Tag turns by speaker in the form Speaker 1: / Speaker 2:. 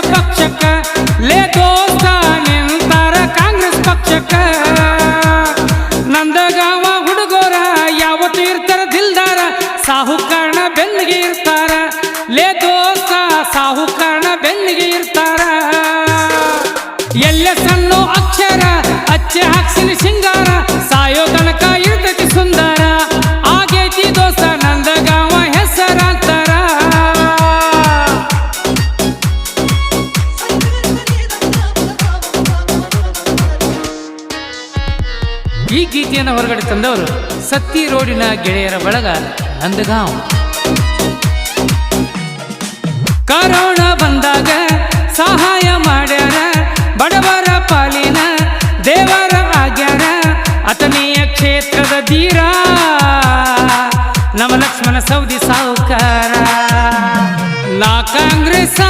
Speaker 1: ಪಕ್ಷಕ್ಕ, ಲೇ ದೋಸ್ತ ನಿಂತಾರ ಕಾಂಗ್ರೆಸ್ ಪಕ್ಷಕ್ಕ. ನಂದಗಾವ ಹುಡುಗರ ಯಾವತ್ತು ಇರ್ತಾರ ದಿಲ್ದಾರ ಸಾಹುಕಾರಣ ಬೆನ್ನಿಗೆ ಇರ್ತಾರ. ಲೇ ದೋಸ್ತ ಸಾಹುಕಾರಣ ಬೆನ್ನಿಗೆ ಇರ್ತಾರ. ಎಲ್ಲ ಸಣ್ಣ ಅಕ್ಷರ ಈ ಗೀತೆಯನ್ನು ಹೊರಗಡೆ ತಂದವರು ಸತ್ತಿ ರೋಡಿನ ಗೆಳೆಯರ ಬಳಗ ನಂದಗಾಂವ್. ಕರೋಣ ಬಂದಾಗ ಸಹಾಯ ಮಾಡ್ಯಾರ ಬಡವರ ಪಾಲಿನ ದೇವರ ಆಗ್ಯಾರ ಅತನೀಯ ಕ್ಷೇತ್ರದ ಧೀರ. ನಮ್ಮ ಲಕ್ಷ್ಮಣ ಸೌದಿ ಸಾಹುಕಾರ ನಾ ಕಾಂಗ್ರೆಸ್